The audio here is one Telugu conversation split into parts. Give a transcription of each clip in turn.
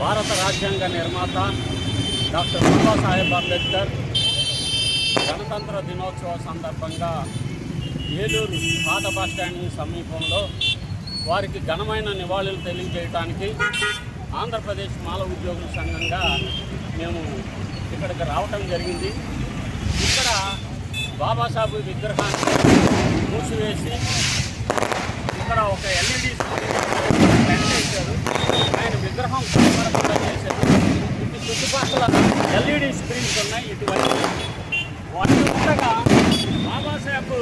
భారత రాజ్యాంగ నిర్మాత డాక్టర్ బాబాసాహెబ్ అంబేద్కర్ గణతంత్ర దినోత్సవ సందర్భంగా ఏలూరు పాత బస్ స్టాండ్ సమీపంలో వారికి ఘనమైన నివాళులు తెలియజేయడానికి ఆంధ్రప్రదేశ్ మాల ఉద్యోగుల సంఘంగా మేము ఇక్కడికి రావటం జరిగింది. ఇక్కడ బాబాసాహెబ్ విగ్రహాన్ని మూసివేసి ఇక్కడ ఒక ఎల్ఈడి చుట్టుపక్కల ఎల్ఈడి స్క్రీన్స్ ఉన్నాయి. ఇటువంటి వాటి ఉండగా బాబాసాహెబ్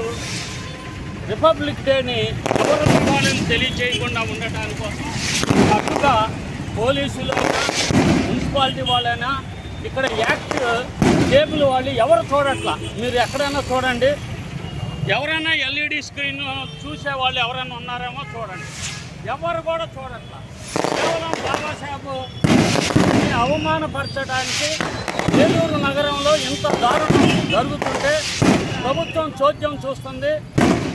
రిపబ్లిక్ డేని ఎవరు వాళ్ళని తెలియజేయకుండా ఉండటాని కోసం అటుగా పోలీసులు మున్సిపాలిటీ వాళ్ళైనా ఇక్కడ యాక్ట్ టేబుల్ వాళ్ళు ఎవరు చూడట్లా? మీరు ఎక్కడైనా చూడండి. ఎవరైనా ఎల్ఈడి స్క్రీన్ చూసే వాళ్ళు ఎవరైనా ఉన్నారేమో చూడండి. ఎవరు కూడా చూడట్లా? అవమానపరచడానికి ఏలూరు నగరంలో ఇంత దారుణం జరుగుతుంటే ప్రభుత్వం చోద్యం చూస్తుంది.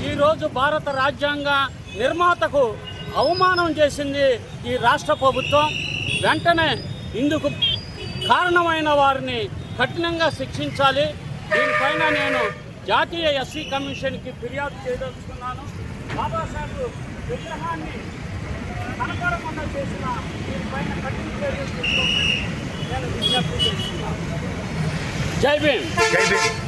ఈరోజు భారత రాజ్యాంగ నిర్మాతకు అవమానం చేసింది ఈ రాష్ట్ర ప్రభుత్వం. వెంటనే ఇందుకు కారణమైన వారిని కఠినంగా శిక్షించాలి. దీనిపైన నేను జాతీయ ఎస్సీ కమిషన్కి ఫిర్యాదు చేయదలుచుకున్నాను. బాబాసాహెబ్ విగ్రహాన్ని కనపడకుండా చేసిన దీనిపైన జై భీమ్ జై భీమ్